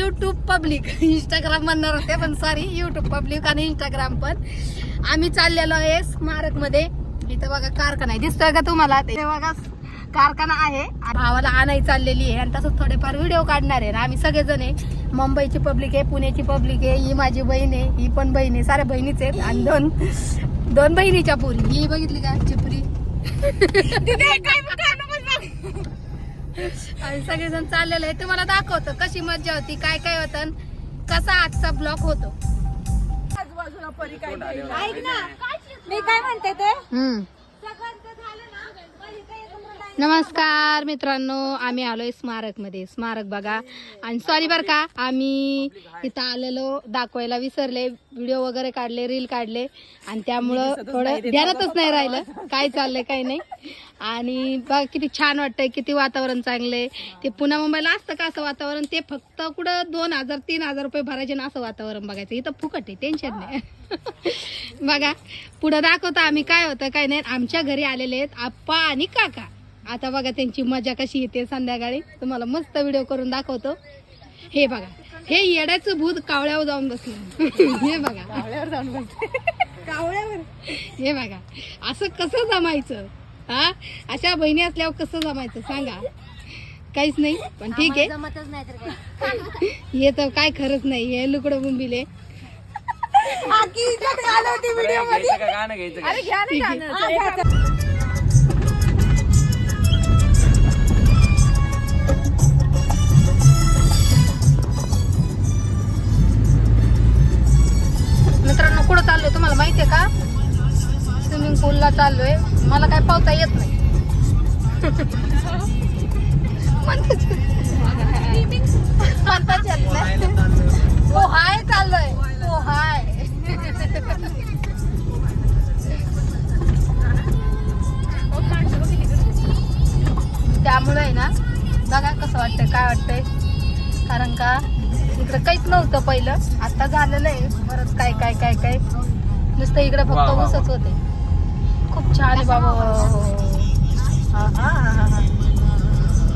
YouTube public Instagram म्हणणार होते पण सॉरी युट्यूब पब्लिक आणि इंस्टाग्राम पण. आम्ही चाललेलो आहे स्मारकमध्ये इथं बघा कारखाना आहे. दिसतोय का तुम्हाला? ते बघा कारखाना आहे. भावाला आणायची चाललेली आहे. आणि तसंच थोडेफार व्हिडिओ काढणार आहे. आम्ही सगळेजण आहे. मुंबईची पब्लिक आहे पुण्याची पब्लिक आहे. ही माझी बहीण आहे. ही पण बहीण आहे. साऱ्या बहिणीच आहेत. आणि दोन दोन बहिणीच्या पुरी. ही बघितली का? चिपरी? आणि सगळेजण चाललेले आहे तुम्हाला दाखवतो कशी मजा होती काय काय होतं कसा आजचा ब्लॉक होतो. ऐक ना मी काय म्हणते ते? नमस्कार मित्रांनो आम्ही आलोय स्मारकमध्ये स्मारक बघा. आणि सॉरी बर का आम्ही इथं आलेलो दाखवायला विसरले व्हिडिओ वगैरे काढले रील काढले. आणि त्यामुळं थोडं ध्यानातच नाही राहिलं. काय चाललंय काय नाही. आणि बघा किती छान वाटतंय किती वातावरण चांगलंय. ते पुन्हा मुंबईला असतं का असं वातावरण? ते फक्त कुठं दोन हजार तीन हजार रुपये भरायचे ना असं वातावरण बघायचं. इथं फुकट आहे टेन्शन नाही. बघा पुढं दाखवतो आम्ही काय होतं काय नाही. आमच्या घरी आलेले आहेत आप्पा आणि काका. आता बघा त्यांची मजा कशी येते संध्याकाळी. तुम्हाला मस्त व्हिडिओ करून दाखवतो. हे बघा. हे येड्याचं भूत कावळ्यावर जाऊन बसलं. हे बघा. कावळ्यावर जाऊन कावळ्यावर. हे बघा. असं कसं जमायचं? हा? अशा बहिणी असल्यावर कसं जमायचं? सांगा. काहीच नाही पण ठीक आहे. हे तर काय खरंच नाही. हे लुकडं बुंबिले. आकी का? स्विमिंग पूलला चाललोय. मला काय पावता येत नाही. हो हाय चाललोय. हो हाय. त्यामुळे आहे ना बघा कसं वाटतंय काय वाटतंय. कारण का इकडं काहीच नव्हतं पहिलं. आता झालेलं आहे. परत काय काय काय काय. नुसतं इकडं फक्त ऊसच होते. खूप छान आहे बाबा. हा, हा, हा, हा, हा.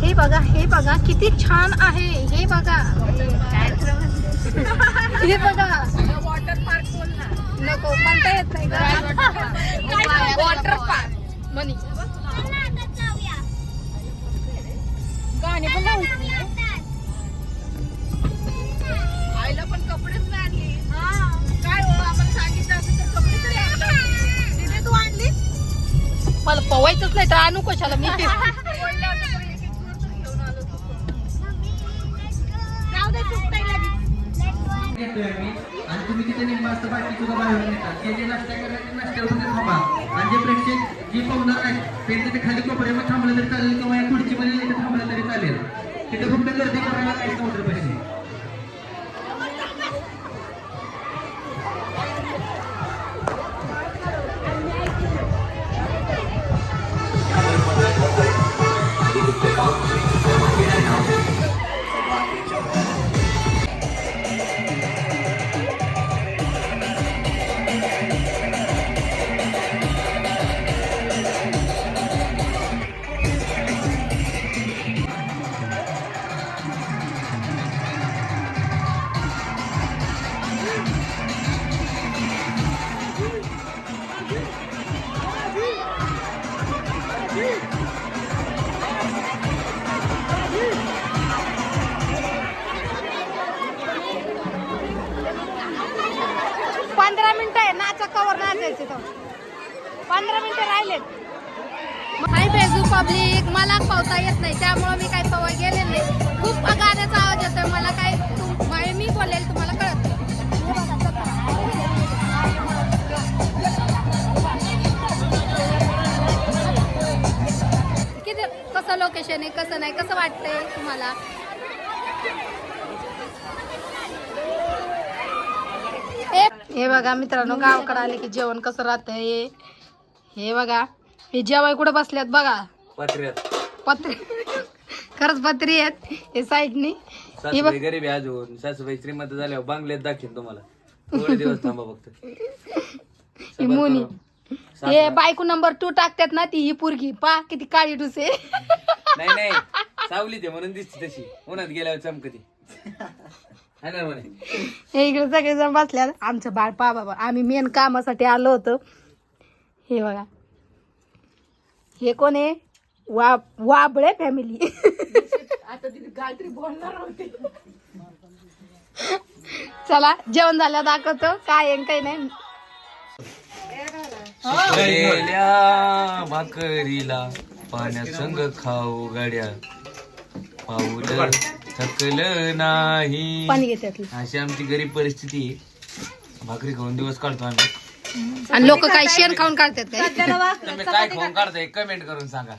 हे बघा हे बघा किती छान आहे. हे बघा. हे बघा. वॉटर पार्क बोल ना नको म्हणता येत नाही वॉटर पार्क. मनी. गाणे पण आईला पण कपडेच नाही. पवायचंच नाही तर आणू कशाला मी? आणि तुम्ही तिथे निम्मा असतं बाकी सुद्धा बाहेरून येतात ते जे नाश्ता करायचे थांबा. आणि जे प्रेक्षक जे पाहुणार आहेत ते तिथे खाली कोपऱ्यामध्ये थांबलं तरी चालेल किंवा या खुर्चीमध्ये तिथे थांबलं तरी चालेल. तिथे फक्त गर्दी करायला काहीच नव्हतं मिनिटं आहे नाचा कवर नाचायचे तो पंधरा मिनिटं राहिलेत. हाय बेजू पब्लिक मला पावता येत नाही त्यामुळे मी काय पवा गेले नाही. खूप गाण्याचा आवाज येतोय मला काय तुम- म्हणजे मी बोलेल तुम्हाला कळत किती कसं लोकेशन आहे कसं नाही कसं वाटतंय तुम्हाला? हे हे बघा मित्रांनो गावाकडे आले की जेवण कसं राहतंय? हे बघा हे जेवाय कुठं बसल्यात बघा? पत्र्यात पत्री. खरंच पत्री आहेत हे साईडनी. हे बघ. सासूबाई गरीब आहे अजून. सासूबाई श्रीमंत झाल्यावर बांगल्यात दाखीन तुम्हाला. थोडे दिवस थांबा फक्त. ही मुनी. हे बायको नंबर टू टाकतात ना ती ही पुरगी. पा किती काळी डुसे. नाही नाही. सावली ते म्हणून दिसते तशी. उन्हात गेल्यावर चमकती. है इकडे सगळेजण बसल्या आमचं बाळ पा बाबा. आम्ही मेन कामासाठी आलो होतो. हे बघा. हे कोण आहे? वा वाबळे फॅमिली आता तिथे गायत्री बोलणार होती. चला जेवण झालं दाखवतो. काय आहे काही नाही. सुकलेल्या भाकरीला पाण्यात संग खाऊ गाड्या पाऊल. थकलं नाही. पाणी घेते त्यातलं. अशी आमची गरीब परिस्थिती आहे. भाकरी खाऊन दिवस काढतो आम्ही. आणि लोक काय शेण खाऊन काढतात काय? तुम्ही काय खाऊन काढताय? कमेंट करून सांगा.